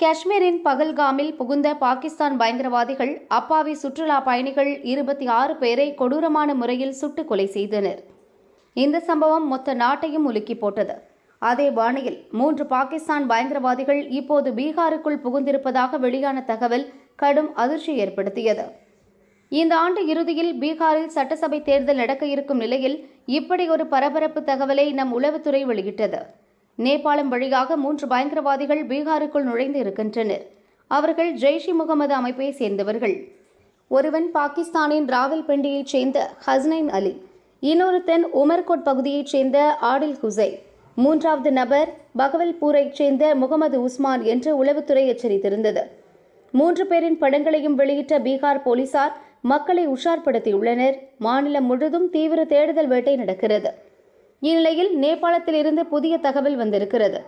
காஷ்மீரின் பகல்காமில் புகுந்த பாகிஸ்தான் பயங்கரவாதிகள் அப்பாவி சுற்றுலா பயணிகள் இருபத்தி ஆறு பேரை கொடூரமான முறையில் சுட்டுக் கொலை செய்தனர். இந்த சம்பவம் மொத்த நாட்டையும் உலுக்கி போட்டது. அதே பாணியில் மூன்று பாகிஸ்தான் பயங்கரவாதிகள் இப்போது பீகாருக்குள் புகுந்திருப்பதாக வெளியான தகவல் கடும் அதிர்ச்சி ஏற்படுத்தியது. இந்த ஆண்டு இறுதியில் பீகாரில் சட்டசபை தேர்தல் நடக்க இருக்கும் நிலையில் இப்படி ஒரு பரபரப்பு தகவலை நம் உளவுத்துறை வெளியிட்டது. நேபாளம் வழியாக மூன்று பயங்கரவாதிகள் பீகாருக்குள் நுழைந்து இருக்கின்றனர். அவர்கள் ஜெய்ஷி முகமது அமைப்பை சேர்ந்தவர்கள். ஒருவன் பாகிஸ்தானின் ராவல்பிண்டியைச் சேர்ந்த ஹஸ்னைன் அலி இன்னொருத்தன் உமர்கோட் பகுதியைச் சேர்ந்த ஆடில் ஹுசை மூன்றாவது நபர் பகவல்பூரைச் சேர்ந்த முகமது உஸ்மான் என்று உளவுத்துறை எச்சரித்திருந்தது. மூன்று பேரின் படங்களையும் வெளியிட்ட பீகார் போலீசார் மக்களை உஷார்படுத்தியுள்ளனர். மாநிலம் முழுதும் தீவிர தேடுதல் வேட்டை நடக்கிறது. இந்நிலையில் நேபாளத்திலிருந்து புதிய தகவல் வந்திருக்கிறது.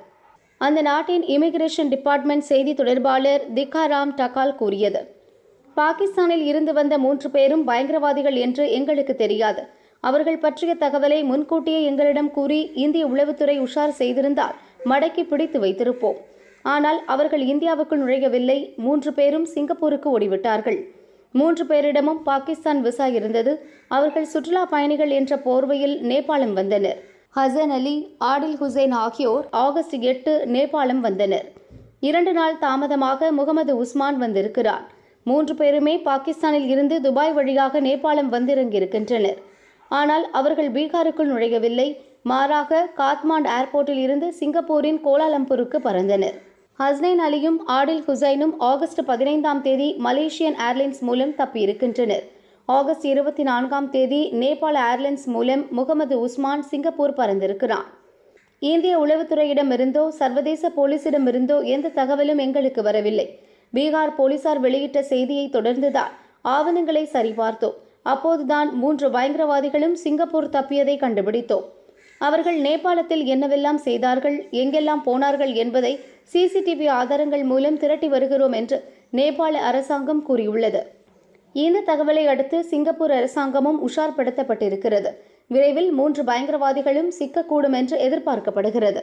அந்த நாட்டின் இமிகிரேஷன் டிபார்ட்மெண்ட் செய்தி தொடர்பாளர் திகாராம் டகால் கூறியது. பாகிஸ்தானில் இருந்து வந்த மூன்று பேரும் பயங்கரவாதிகள் என்று எங்களுக்கு தெரியாது. அவர்கள் பற்றிய தகவலை முன்கூட்டியே எங்களிடம் கூறி இந்திய உளவுத்துறை உஷார் செய்திருந்தால் மடக்கி பிடித்து வைத்திருப்போம். ஆனால் அவர்கள் இந்தியாவுக்குள் நுழையவில்லை. மூன்று பேரும் சிங்கப்பூருக்கு ஓடிவிட்டார்கள். மூன்று பேரிடமும் பாகிஸ்தான் விசா இருந்தது. அவர்கள் சுற்றுலா பயணிகள் என்ற போர்வையில் நேபாளம் வந்தனர். ஹசன் அலி ஆடில் ஹுசைன் ஆகியோர் ஆகஸ்ட் எட்டு நேபாளம் வந்தனர். இரண்டு நாள் தாமதமாக முகமது உஸ்மான் வந்திருக்கிறார். மூன்று பேருமே பாகிஸ்தானில் இருந்து துபாய் வழியாக நேபாளம் வந்திறங்கியிருக்கின்றனர். ஆனால் அவர்கள் பீகாருக்குள் நுழையவில்லை. மாறாக காத்மாண்ட் ஏர்போர்ட்டில் இருந்து சிங்கப்பூரின் கோலாலம்பூருக்கு பறந்தனர். ஹஸ்னைன் அலியும் ஆடில் ஹுசைனும் ஆகஸ்ட் பதினைந்தாம் தேதி மலேசியன் ஏர்லைன்ஸ் மூலம் தப்பியிருக்கின்றனர். ஆகஸ்ட் இருபத்தி நான்காம் தேதி நேபாள ஏர்லைன்ஸ் மூலம் முகமது உஸ்மான் சிங்கப்பூர் பறந்திருக்கிறான். இந்திய உளவுத்துறையிடமிருந்தோ சர்வதேச போலீசிடமிருந்தோ எந்த தகவலும் எங்களுக்கு வரவில்லை. பீகார் போலீசார் வெளியிட்ட செய்தியை தொடர்ந்துதான் ஆவணங்களை சரிபார்த்தோம். அப்போதுதான் மூன்று பயங்கரவாதிகளும் சிங்கப்பூர் தப்பியதை கண்டுபிடித்தோம். அவர்கள் நேபாளத்தில் என்னவெல்லாம் செய்தார்கள் எங்கெல்லாம் போனார்கள் என்பதை சிசிடிவி ஆதாரங்கள் மூலம் திரட்டி வருகிறோம் என்று நேபாள அரசாங்கம் கூறியுள்ளது. இந்த தகவலை அடுத்து சிங்கப்பூர் அரசாங்கமும் உஷார்படுத்தப்பட்டிருக்கிறது. விரைவில் மூன்று பயங்கரவாதிகளும் சிக்கக்கூடும் என்று எதிர்பார்க்கப்படுகிறது.